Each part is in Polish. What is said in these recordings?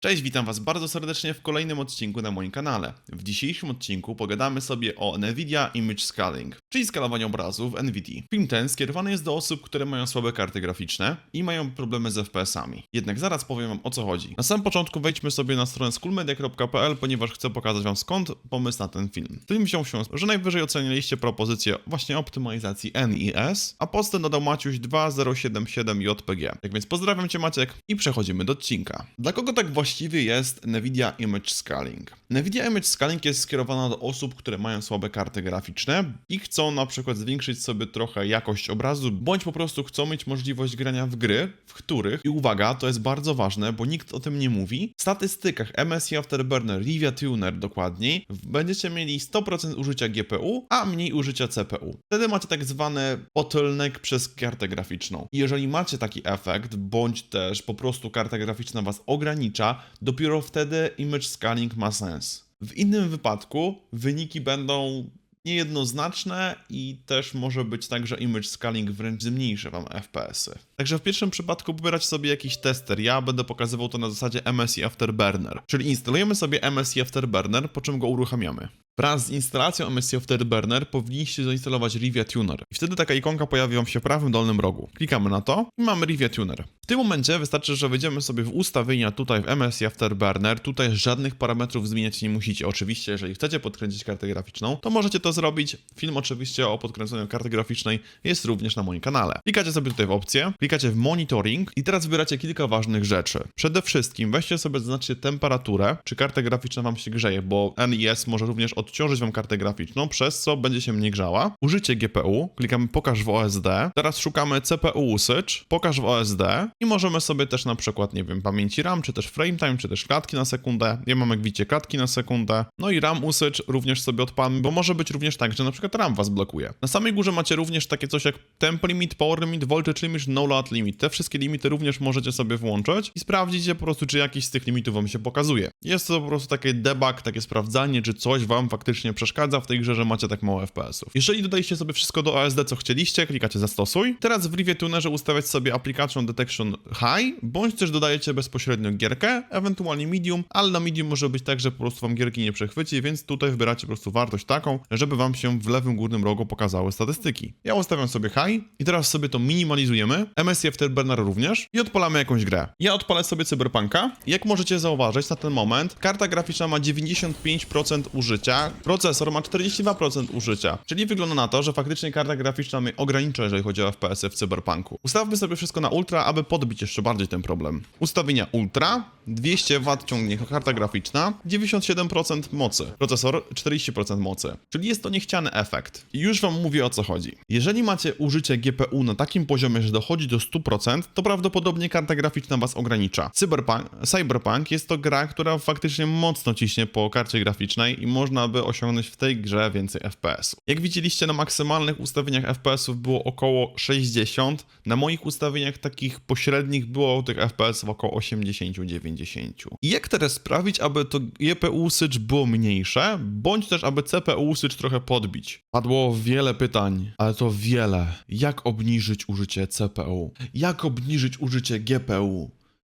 Cześć, witam Was bardzo serdecznie w kolejnym odcinku na moim kanale. W dzisiejszym odcinku pogadamy sobie o NVIDIA Image Scaling, czyli skalowanie obrazu w NVIDIA. Film ten skierowany jest do osób, które mają słabe karty graficzne i mają problemy z FPS-ami. Jednak zaraz powiem Wam o co chodzi. Na samym początku wejdźmy sobie na stronę schoolmedia.pl, ponieważ chcę pokazać Wam skąd pomysł na ten film. Film wziął się, że najwyżej oceniliście propozycję właśnie optymalizacji NES, a postę dodał Maciuś 2077 JPG. Tak więc pozdrawiam Cię Maciek i przechodzimy do odcinka. Dla kogo tak właściwie jest NVIDIA Image Scaling? NVIDIA Image Scaling jest skierowana do osób, które mają słabe karty graficzne i chcą na przykład zwiększyć sobie trochę jakość obrazu, bądź po prostu chcą mieć możliwość grania w gry, w których, i uwaga, to jest bardzo ważne, bo nikt o tym nie mówi, w statystykach MSI Afterburner, Rivia Tuner dokładniej, będziecie mieli 100% użycia GPU, a mniej użycia CPU. Wtedy macie tak zwany bottleneck przez kartę graficzną. I jeżeli macie taki efekt, bądź też po prostu karta graficzna was ogranicza, dopiero wtedy image scaling ma sens. W innym wypadku wyniki będą niejednoznaczne i też może być tak, że image scaling wręcz zmniejszy wam FPS-y. Także w pierwszym przypadku pobierać sobie jakiś tester. Ja będę pokazywał to na zasadzie MSI Afterburner, czyli instalujemy sobie MSI Afterburner, po czym go uruchamiamy. Wraz z instalacją MSI Afterburner powinniście zainstalować Rivia Tuner. I wtedy taka ikonka pojawi wam się w prawym dolnym rogu. Klikamy na to i mamy Rivia Tuner. W tym momencie wystarczy, że wejdziemy sobie w ustawienia tutaj w MSI Afterburner. Tutaj żadnych parametrów zmieniać nie musicie. Oczywiście, jeżeli chcecie podkręcić kartę graficzną, to możecie to zrobić. Film oczywiście o podkręceniu karty graficznej jest również na moim kanale. Klikacie sobie tutaj w opcję, klikacie w monitoring i teraz wybieracie kilka ważnych rzeczy. Przede wszystkim weźcie sobie, zaznaczcie temperaturę, czy karta graficzna wam się grzeje, bo NIS może również odciążyć wam kartę graficzną, przez co będzie się mniej grzała. Użycie GPU, klikamy pokaż w OSD. Teraz szukamy CPU usage, pokaż w OSD i możemy sobie też na przykład, nie wiem, pamięci RAM, czy też frame time, czy też klatki na sekundę. Ja mam jak widzicie klatki na sekundę. No i RAM usage również sobie odpalmy, bo może być również tak, że na przykład RAM was blokuje. Na samej górze macie również takie coś jak temp limit, power limit, voltage limit, no load limit. Te wszystkie limity również możecie sobie włączyć i sprawdzicie po prostu, czy jakiś z tych limitów wam się pokazuje. Jest to po prostu takie debug, takie sprawdzanie, czy coś wam faktycznie przeszkadza w tej grze, że macie tak mało FPS-ów. Jeżeli dodaliście sobie wszystko do OSD, co chcieliście, klikacie zastosuj. Teraz w Rivie Tunerze ustawiać sobie Application Detection High, bądź też dodajecie bezpośrednio gierkę, ewentualnie medium, ale na medium może być tak, że po prostu wam gierki nie przechwyci, więc tutaj wybieracie po prostu wartość taką, żeby wam się w lewym górnym rogu pokazały statystyki. Ja ustawiam sobie high i teraz sobie to minimalizujemy, MSI Afterburner również i odpalamy jakąś grę. Ja odpalę sobie Cyberpunka. Jak możecie zauważyć na ten moment, karta graficzna ma 95% użycia, procesor ma 42% użycia, czyli wygląda na to, że faktycznie karta graficzna mnie ogranicza, jeżeli chodzi o FPS-y w Cyberpunku. Ustawmy sobie wszystko na ultra, aby podbić jeszcze bardziej ten problem. Ustawienia ultra, 200 W ciągnie karta graficzna, 97% mocy, procesor 40% mocy, czyli jest to niechciany efekt. I już wam mówię o co chodzi. Jeżeli macie użycie GPU na takim poziomie, że dochodzi do 100%, to prawdopodobnie karta graficzna was ogranicza. Cyberpunk, Cyberpunk jest to gra, która faktycznie mocno ciśnie po karcie graficznej i można by osiągnąć w tej grze więcej FPS. Jak widzieliście na maksymalnych ustawieniach FPS-ów było około 60, na moich ustawieniach takich pośrednich było tych FPS-ów około 80-90. I jak teraz sprawić, aby to GPU usage było mniejsze, bądź też aby CPU usage trochę podbić? Padło wiele pytań, ale to wiele. Jak obniżyć użycie CPU? Jak obniżyć użycie GPU?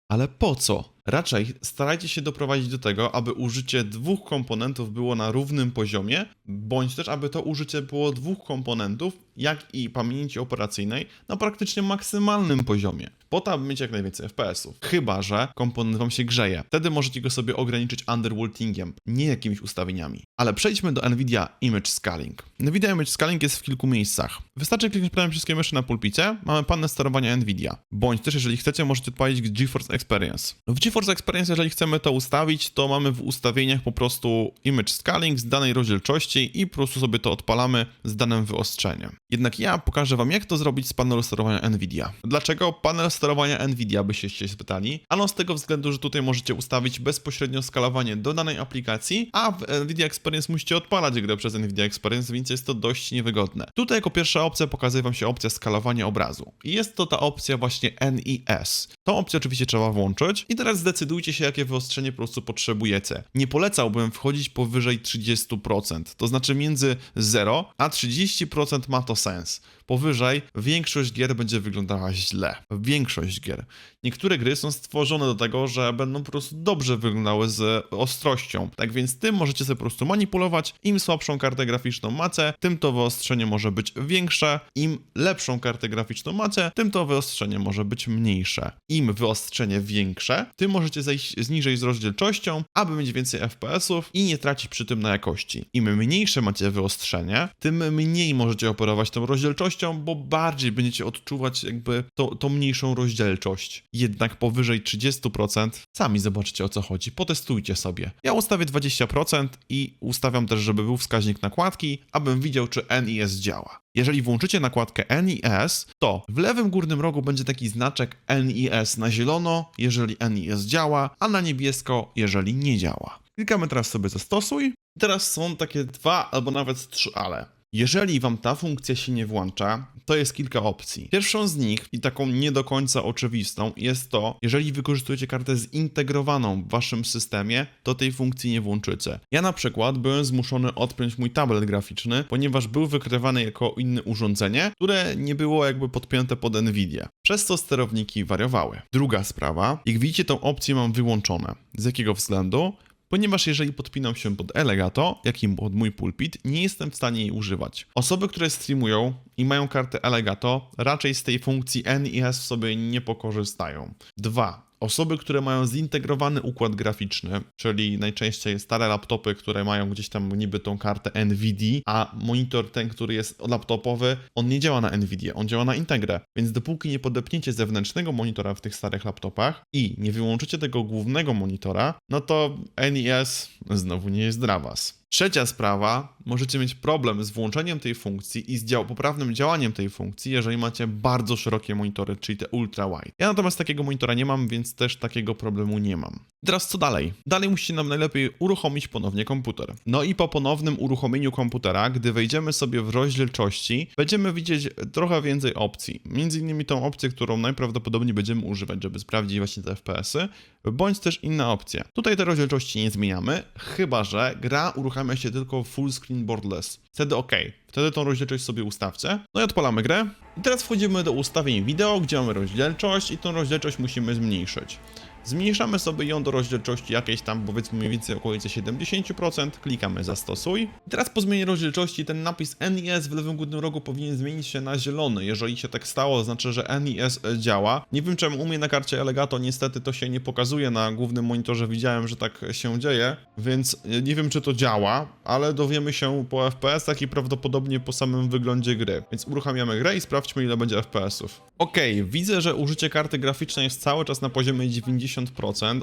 Ale po co? Raczej starajcie się doprowadzić do tego, aby użycie dwóch komponentów było na równym poziomie, bądź też aby to użycie było dwóch komponentów, jak i pamięci operacyjnej, na praktycznie maksymalnym poziomie. Po to, aby mieć jak najwięcej FPS-ów. Chyba, że komponent wam się grzeje. Wtedy możecie go sobie ograniczyć undervoltingiem, nie jakimiś ustawieniami. Ale przejdźmy do NVIDIA Image Scaling. NVIDIA Image Scaling jest w kilku miejscach. Wystarczy kliknąć prawym wszystkie myszy na pulpicie, mamy panel sterowania NVIDIA. Bądź też, jeżeli chcecie, możecie odpalić GeForce Experience. W GeForce Experience, jeżeli chcemy to ustawić, to mamy w ustawieniach po prostu Image Scaling z danej rozdzielczości i po prostu sobie to odpalamy z danym wyostrzeniem. Jednak ja pokażę wam, jak to zrobić z panelu sterowania NVIDIA. Dlaczego panel sterowania NVIDIA byście się spytali? Ano z tego względu, że tutaj możecie ustawić bezpośrednio skalowanie do danej aplikacji, a w NVIDIA Experience musicie odpalać grę przez NVIDIA Experience, więc jest to dość niewygodne. Tutaj jako pierwsza opcja pokazuje wam się opcja skalowania obrazu. I jest to ta opcja właśnie NIS. Tą opcję oczywiście trzeba włączyć i teraz zdecydujcie się, jakie wyostrzenie po prostu potrzebujecie. Nie polecałbym wchodzić powyżej 30%, to znaczy między 0 a 30% ma to sens. Powyżej większość gier będzie wyglądała źle. Większość gier. Niektóre gry są stworzone do tego, że będą po prostu dobrze wyglądały z ostrością. Tak więc tym możecie sobie po prostu manipulować. Im słabszą kartę graficzną macie, tym to wyostrzenie może być większe. Im lepszą kartę graficzną macie, tym to wyostrzenie może być mniejsze. Im wyostrzenie większe, tym możecie zejść niżej z rozdzielczością, aby mieć więcej FPS-ów i nie tracić przy tym na jakości. Im mniejsze macie wyostrzenie, tym mniej możecie operować tą rozdzielczością, bo bardziej będziecie odczuwać jakby to, tą mniejszą rozdzielczość. Jednak powyżej 30% sami zobaczycie o co chodzi, potestujcie sobie. Ja ustawię 20% i ustawiam też, żeby był wskaźnik nakładki, abym widział czy NIS działa. Jeżeli włączycie nakładkę NIS, to w lewym górnym rogu będzie taki znaczek NIS na zielono, jeżeli NIS działa, a na niebiesko, jeżeli nie działa. Klikamy teraz sobie zastosuj. Teraz są takie dwa albo nawet trzy ale. Jeżeli wam ta funkcja się nie włącza, to jest kilka opcji. Pierwszą z nich i taką nie do końca oczywistą jest to, jeżeli wykorzystujecie kartę zintegrowaną w waszym systemie, to tej funkcji nie włączycie. Ja na przykład byłem zmuszony odpiąć mój tablet graficzny, ponieważ był wykrywany jako inne urządzenie, które nie było jakby podpięte pod Nvidia. Przez co sterowniki wariowały. Druga sprawa, jak widzicie tą opcję mam wyłączone. Z jakiego względu? Ponieważ jeżeli podpinam się pod Elgato, jak i pod mój pulpit, nie jestem w stanie jej używać. Osoby, które streamują i mają kartę Elgato, raczej z tej funkcji NIS w sobie nie pokorzystają. Dwa. Osoby, które mają zintegrowany układ graficzny, czyli najczęściej stare laptopy, które mają gdzieś tam niby tą kartę NVIDIA, a monitor ten, który jest laptopowy, on nie działa na NVIDIA, on działa na Integrę. Więc dopóki nie podepniecie zewnętrznego monitora w tych starych laptopach i nie wyłączycie tego głównego monitora, no to NIS znowu nie jest dla Was. Trzecia sprawa, możecie mieć problem z włączeniem tej funkcji i z dział- poprawnym działaniem tej funkcji, jeżeli macie bardzo szerokie monitory, czyli te ultra wide. Ja natomiast takiego monitora nie mam, więc też takiego problemu nie mam. I teraz co dalej? Dalej musicie nam najlepiej uruchomić ponownie komputer. No i po ponownym uruchomieniu komputera, gdy wejdziemy sobie w rozdzielczości, będziemy widzieć trochę więcej opcji. Między innymi tą opcję, którą najprawdopodobniej będziemy używać, żeby sprawdzić właśnie te FPS-y, bądź też inne opcje. Tutaj te rozdzielczości nie zmieniamy, chyba że gra uruchamia się tylko full screen borderless. Wtedy ok, wtedy tą rozdzielczość sobie ustawcie. No i odpalamy grę. I teraz wchodzimy do ustawień wideo, gdzie mamy rozdzielczość i tą rozdzielczość musimy zmniejszyć. Zmniejszamy sobie ją do rozdzielczości jakiejś tam, powiedzmy mniej więcej okolice 70%, klikamy zastosuj. I teraz po zmianie rozdzielczości ten napis NIS w lewym górnym rogu powinien zmienić się na zielony. Jeżeli się tak stało, to znaczy, że NIS działa. Nie wiem czemu u mnie na karcie Elgato niestety to się nie pokazuje na głównym monitorze, widziałem, że tak się dzieje, więc nie wiem czy to działa, ale dowiemy się po FPS-ach i prawdopodobnie po samym wyglądzie gry. Więc uruchamiamy grę i sprawdźmy ile będzie FPS-ów. Okej, widzę, że użycie karty graficznej jest cały czas na poziomie 90%,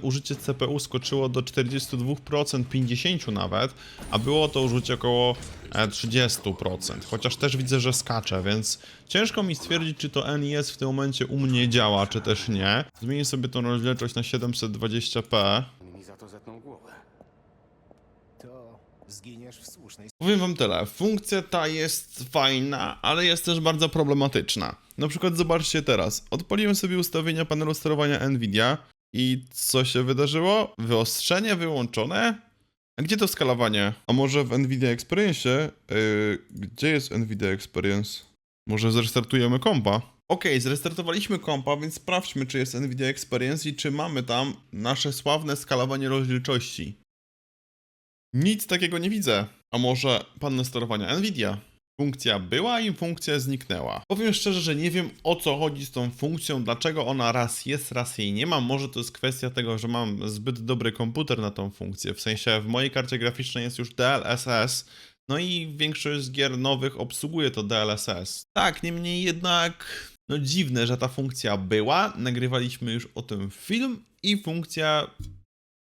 użycie CPU skoczyło do 42%, 50% nawet, a było to użycie około e, 30%, chociaż też widzę, że skacze, więc ciężko mi stwierdzić, czy to NIS w tym momencie u mnie działa, czy też nie. Zmienię sobie tą rozdzielczość na 720p. mi za to zetną głowę. To zginiesz w słusznej Powiem wam tyle, funkcja ta jest fajna, ale jest też bardzo problematyczna. Na przykład zobaczcie teraz, odpaliłem sobie ustawienia panelu sterowania Nvidia i co się wydarzyło? Wyostrzenie wyłączone? A gdzie to skalowanie? A może w Nvidia Experience? Yy, gdzie jest Nvidia Experience? Może zrestartujemy kompa? Okej, zrestartowaliśmy kompa, więc sprawdźmy, czy jest Nvidia Experience i czy mamy tam nasze sławne skalowanie rozdzielczości. Nic takiego nie widzę. A może panel sterowania Nvidia? Funkcja była i funkcja zniknęła. Powiem szczerze, że nie wiem o co chodzi z tą funkcją, dlaczego ona raz jest, raz jej nie ma. Może to jest kwestia tego, że mam zbyt dobry komputer na tą funkcję. W sensie w mojej karcie graficznej jest już DLSS, no i większość z gier nowych obsługuje to DLSS. Tak, niemniej jednak, no dziwne, że ta funkcja była. Nagrywaliśmy już o tym film i funkcja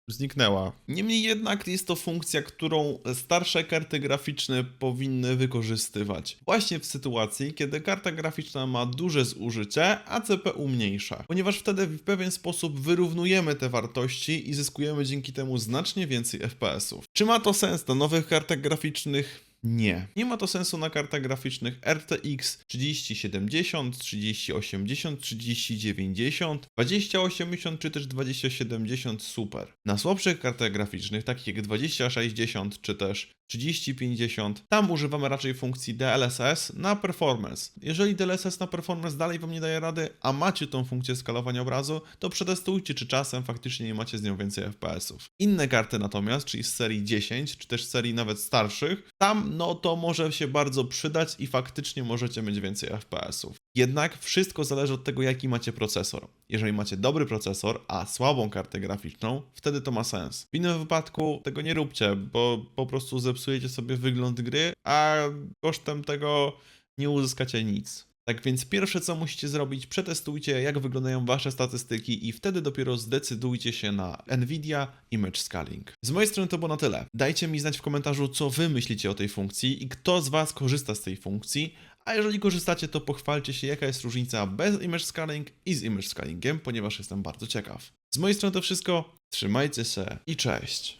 zniknęła. Niemniej jednak jest to funkcja, którą starsze karty graficzne powinny wykorzystywać. Właśnie w sytuacji, kiedy karta graficzna ma duże zużycie, a CPU mniejsze. Ponieważ wtedy w pewien sposób wyrównujemy te wartości i zyskujemy dzięki temu znacznie więcej FPS-ów. Czy ma to sens na nowych kartach graficznych? Nie. Nie ma to sensu na kartach graficznych RTX 3070, 3080, 3090, 2080 czy też 2070 super. Na słabszych kartach graficznych, takich jak 2060 czy też 3050. Tam używamy raczej funkcji DLSS na performance. Jeżeli DLSS na performance dalej Wam nie daje rady, a macie tą funkcję skalowania obrazu, to przetestujcie, czy czasem faktycznie nie macie z nią więcej FPS-ów. Inne karty natomiast, czyli z serii 10, czy też serii nawet starszych, tam no to może się bardzo przydać i faktycznie możecie mieć więcej FPS-ów. Jednak wszystko zależy od tego, jaki macie procesor. Jeżeli macie dobry procesor, a słabą kartę graficzną, wtedy to ma sens. W innym wypadku tego nie róbcie, bo po prostu zepsujecie sobie wygląd gry, a kosztem tego nie uzyskacie nic. Tak więc pierwsze co musicie zrobić, przetestujcie jak wyglądają wasze statystyki i wtedy dopiero zdecydujcie się na Nvidia Image Scaling. Z mojej strony to było na tyle. Dajcie mi znać w komentarzu co wy myślicie o tej funkcji i kto z was korzysta z tej funkcji, a jeżeli korzystacie to pochwalcie się jaka jest różnica bez Image Scaling i z Image Scalingiem, ponieważ jestem bardzo ciekaw. Z mojej strony to wszystko, trzymajcie się i cześć!